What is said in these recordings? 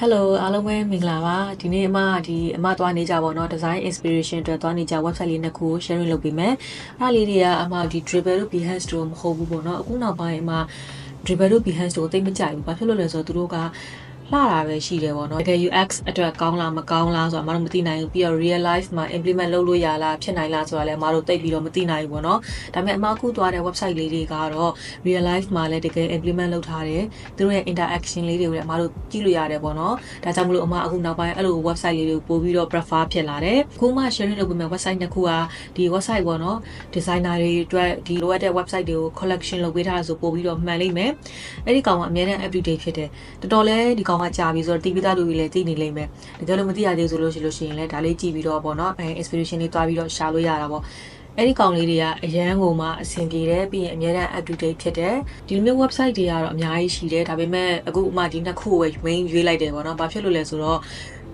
Hello အားလုံးပဲမင်္ဂလာပါဒီနေ့အမဒီအမသွားနေကြပါတော့ design inspiration အတွက်သွားနေကြ website လေးနှစ်ခုကို sharing လုပ်ပေးမယ်အဲ့ဒါလေးတွေကအမဒီ dribble တို့ behance တို့မဟုတ်ဘူးပေါ့နော်အခုနောက်ပိုင်းအမ dribble တို့ behance တို့သိမကြိုက်ဘူးဘာဖြစ်လို့လဲဆိုတော့သူတို့က လှတာပဲရှိတယ်ပေါ့နော်တကယ် UX အတွက်ကောင်းလားမကောင်းလားဆိုတာအမတို့မသိနိုင်ဘူးပြီးတော့ real life မှာ implement လုပ်လို့ရလားဖြစ်နိုင်လားဆိုတာလည်းအမတို့သိပြီးတော့မသိနိုင်ဘူးပေါ့နော်ဒါပေမဲ့အမအခုသွားတဲ့ website လေးတွေကတော့ real life မှာလည်းတကယ် implement လုပ်ထားတယ်သူတို့ရဲ့ interaction လေးတွေကိုလည်းအမတို့ကြည့်လို့ရတယ်ပေါ့နော်ဒါကြောင့်မလို့အမအခုနောက်ပိုင်းအဲ့လို website လေးတွေကိုပို့ပြီးတော့ prefer ဖြစ်လာတယ်အခုမှ sharing လုပ်ပေးမယ့် website တစ်ခုကဒီ website ပေါ့နော် designer တွေအတွက်ဒီလိုအပ်တဲ့ website တွေကို collection လုပ်ပေးထားတာဆိုပို့ပြီးတော့မှန်လိမ့်မယ်အဲ့ဒီကောင်ကအများနဲ့ update ဖြစ်တယ်တော်တော်လေးဒီကောင်ကကြာပြီဆိုတော့တီးပြီးသားလူတွေလည်းသိနေလိမ့်မယ်တကယ်လို့မသိရသေးဘူးဆိုလို့ရှိလို့ရှိရင်လည်းဒါလေးကြည့်ပြီးတော့ပေါ့နော်အဲ inspiration လေးတွားပြီးတော့ရှာလို့ရတာပေါ့ အဲ့ဒီကောင်လေးတွေကအရန်ကိုမှအဆင်ပြေတယ်ပြီးရင်အများနဲ့ up to date ဖြစ်တယ်ဒီလိုမျိုး website တွေကတော့အများကြီးရှိတယ်ဒါပေမဲ့အခုအမှဒီနှစ်ခုကိုပဲ main ရွေးလိုက်တယ်ပေါ့နော်ဘာဖြစ်လို့လဲဆိုတော့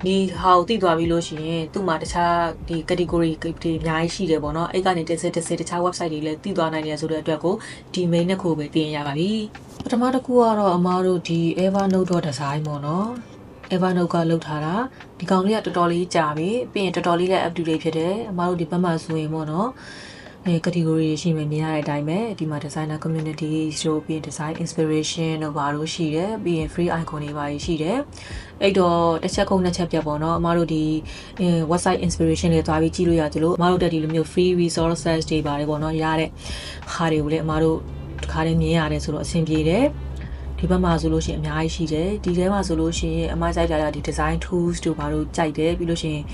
ဒီဟာကိုသိသွားပြီလို့ရှိရင်သူ့မှာတခြားဒီ category တွေအများကြီးရှိတယ်ပေါ့နော်အဲ့ကနေတစ်စစ်တစ်စစ်တခြား website တွေလည်းသိသွားနိုင်တယ်ဆိုတဲ့အတွက်ကိုဒီ main နှစ်ခုပဲပြင်ရပါပြီပထမတစ်ခုကတော့အမားတို့ဒီ evernote.design ပေါ့နော် Evernote ကလုပ်ထားတာဒီကောင်လေးကတော်တော်လေးကြာပြီပြီးရင်တော်တော်လေးလည်း up to date ဖြစ်တယ်အမားတို့ဒီဘက်မှာဆိုရင်ပေါ့နော်အဲ category တွေရှိမယ်မြင်ရတဲ့အတိုင်းပဲဒီမှာ designer community ဆိုပြီးရင် design inspiration တို့ဘာလို့ရှိတယ်ပြီးရင် free icon တွေပါရှိတယ်အဲ့တော့တစ်ချက်ခုနှစ်ချက်ပြတ်ပေါ့နော်အမားတို့ဒီအဲ website inspiration တွေသွားပြီးကြည့်လို့ရတယ်လို့အမားတို့တက်ဒီလိုမျိုး free resources တွေပါတယ်ပေါ့နော်ရတဲ့ဟာတွေကိုလည်းအမားတို့တခါတည်းမြင်ရတယ်ဆိုတော့အဆင်ပြေတယ် ဒီဘက်မှာဆိုလို့ရှိရင်အများကြီးရှိတယ်ဒီထဲမှာဆိုလို့ရှိရင်အမကြိုက်တာကဒီ design tools တို့ဘာလို့ကြိုက်တယ်ပြီးလို့ရှိရင်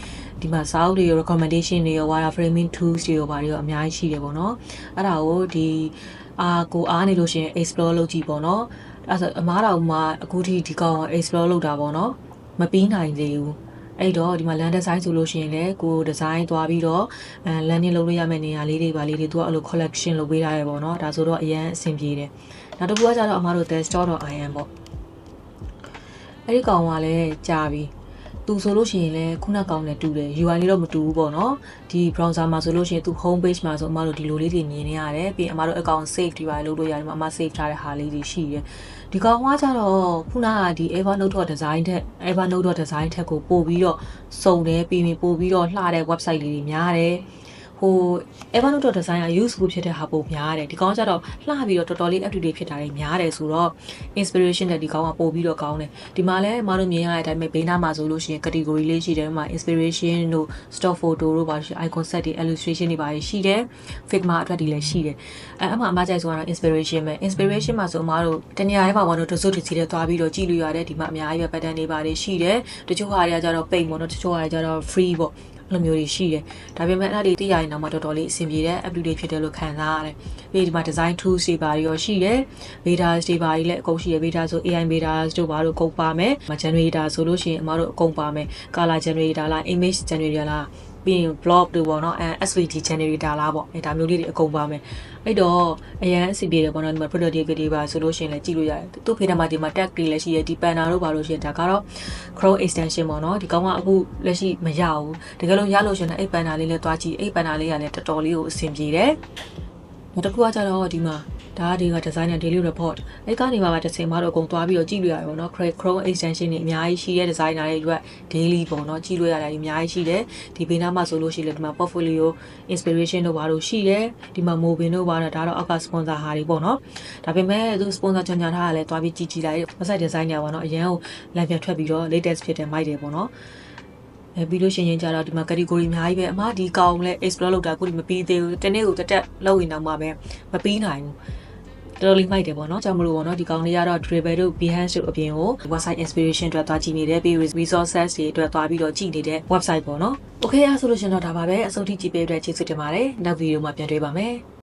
ဒီမှာစာအုပ်တွေရော recommendation တွေရော wireframing tools တွေရောဘာတွေရောအများကြီးရှိတယ်ပေါ့နော်အဲ့ဒါကိုဒီအာကိုအားနေလို့ရှိရင် explore လုပ်ကြည့်ပေါ့နော်အဲ့ဆိုအမားတော်မှာအခုထိဒီကောင် explore လုပ်တာပေါ့နော်မပြီးနိုင်သေးဘူးအဲ့တော့ဒီမှာ land design ဆိုလို့ရှိရင်လည်းကို design သွားပြီးတော့အဲ landing လုပ်လို့ရမယ့်နေရာလေးတွေပါလေးတွေသူကအဲ့လို collection လုပ်ပေးထားရပေါ့နော်ဒါဆိုတော့အရင်အဆင်ပြေတယ် နောက်တစ်ခုကကျတော့အမားတို့ the store.in ပေါ့အဲ့ဒီကောင်ကလည်းကြာပြီသူဆိုလို့ရှိရင်လည်းခုနကောင်နဲ့တူတယ် UI လေးတော့မတူဘူးပေါ့နော်ဒီ browser မှာဆိုလို့ရှိရင်သူ home page မှာဆိုအမတို့ဒီလိုလေးတွေမြင်နေရတယ်ပြီးရင်အမတို့ account save တွေပါလုပ်လို့ရတယ်အမ save ထားတဲ့ဟာလေးတွေရှိတယ်ဒီကောင်ကကျတော့ခုနကဒီ Evernote design ထက် Evernote design ထက်ကိုပို့ပြီးတော့စုံတယ်ပြီးရင်ပို့ပြီးတော့လှတဲ့ website လေးတွေများတယ် ဟို Evernote design က useful ဖြစ်တဲ့ဟာပုံများတယ်ဒီကောင်ကျတော့လှပြီးတော့တော်တော်လေး up to date ဖြစ်တာတွေများတယ်ဆိုတော့ inspiration တဲ့ဒီကောင်ကပို့ပြီးတော့ကောင်းတယ်ဒီမှာလည်းမတို့မြင်ရတဲ့အတိုင်းပဲဘေးနားမှာဆိုလို့ရှိရင် category လေးရှိတယ်ဥပမာ inspiration တို့ stock photo တို့ပါရှိ icon set တွေ illustration တွေပါရှိတယ် figma အတွက်ဒီလည်းရှိတယ်အဲအမှအမကြိုက်ဆိုတော့ inspiration ပဲ inspiration မှာဆိုအမတို့တနေရာထဲမှာဘာလို့တစုတစီတဲ့သွားပြီးတော့ကြည့်လို့ရတယ်ဒီမှာအများကြီးပဲ pattern တွေပါတယ်ရှိတယ်တချို့ဟာတွေကကျတော့ paid ပေါ့နော်တချို့ဟာတွေကျတော့ free ပေါ့ အဲ့လိုမျိုးတွေရှိတယ်ဒါပေမဲ့အဲ့ဒါတွေသိရရင်တော့မှတော်တော်လေးအဆင်ပြေတဲ့ update ဖြစ်တယ်လို့ခံစားရတယ်ပြီးဒီမှာ design tools တွေပါရောရှိတယ် beta တွေပါကြီးလည်းအကုန်ရှိတယ် beta ဆို AI beta တို့ဘာလို့ကုန်ပါမယ် generator ဆိုလို့ရှိရင်အမတို့အကုန်ပါမယ် color generator လား image generator လား ပြီးရင် blog တို့ပေါ့နော်အဲ SVG generator လားပေါ့အဲဒါမျိုးလေးတွေအကုန်ပါမယ်အဲ့တော့အရန်အစီပြေတယ်ပေါ့နော်ဒီမှာ productivity ပါဆိုလို့ရှိရင်လည်းကြည့်လို့ရတယ်သူ့ဖေးထဲမှာဒီမှာ tag တွေလည်းရှိရဒီ banner တို့ပါလို့ရှိရင်ဒါကတော့ Chrome extension ပေါ့နော်ဒီကောင်ကအခုလက်ရှိမရဘူးတကယ်လို့ရလို့ရှိရင်အဲ့ banner လေးလည်းတွားကြည့်အဲ့ banner လေးကလည်းတော်တော်လေးကိုအဆင်ပြေတယ်နောက်တစ်ခုကကြတော့ဒီမှာ ဒါတွေက designer daily report အဲ့ကနေမှတစ်ချိန်မှတော့အကုန်သွားပြီးတော့ကြည့်လို့ရတယ်ပေါ့နော် Chrome extension တွေအများကြီးရှိတဲ့ designer တွေအတွက် daily ပေါ့နော်ကြည့်လို့ရတယ်အများကြီးရှိတယ်ဒီဘေးနားမှာဆိုလို့ရှိရင်ဒီမှာ portfolio inspiration တို့ဘာလို့ရှိတယ်ဒီမှာ mobile တို့ဘာလို့ဒါတော့အောက်က sponsor ဟာတွေပေါ့နော်ဒါပေမဲ့သူ sponsor ချန်ချန်ထားတာလည်းသွားပြီးကြည့်ကြည့်လိုက် website design ညာပေါ့နော်အရန်ကိုလမ်းပြန်ထွက်ပြီးတော့ latest ဖြစ်တဲ့ mic တွေပေါ့နော်အဲပြီးလို့ရှိရင်ကြတော့ဒီမှာ category အများကြီးပဲအမဒီကောင်လဲ explore လုပ်တာကိုဒီမပြီးသေးဘူးတနေ့ကိုတက်တက်လောက်ရင်တော့မှပဲမပြီးနိုင်ဘူး တော်တော်လေးမိုက်တယ်ပေါ့နော်ကြောင့်မလို့ပေါ့နော်ဒီကောင်လေးကတော့ dribble တို့ behance တို့အပြင်ကို website inspiration အတွက်သွားကြည့်နေတယ်ပြီး resources တွေအတွက်သွားပြီးတော့ကြည့်နေတဲ့ website ပေါ့နော် okay အဲ့ဆိုလို့ရှင်တော့ဒါပါပဲအဆုံးထိကြည့်ပေးတဲ့ကျေးဇူးတင်ပါတယ်နောက်ဗီဒီယိုမှာပြန်တွေ့ပါမယ်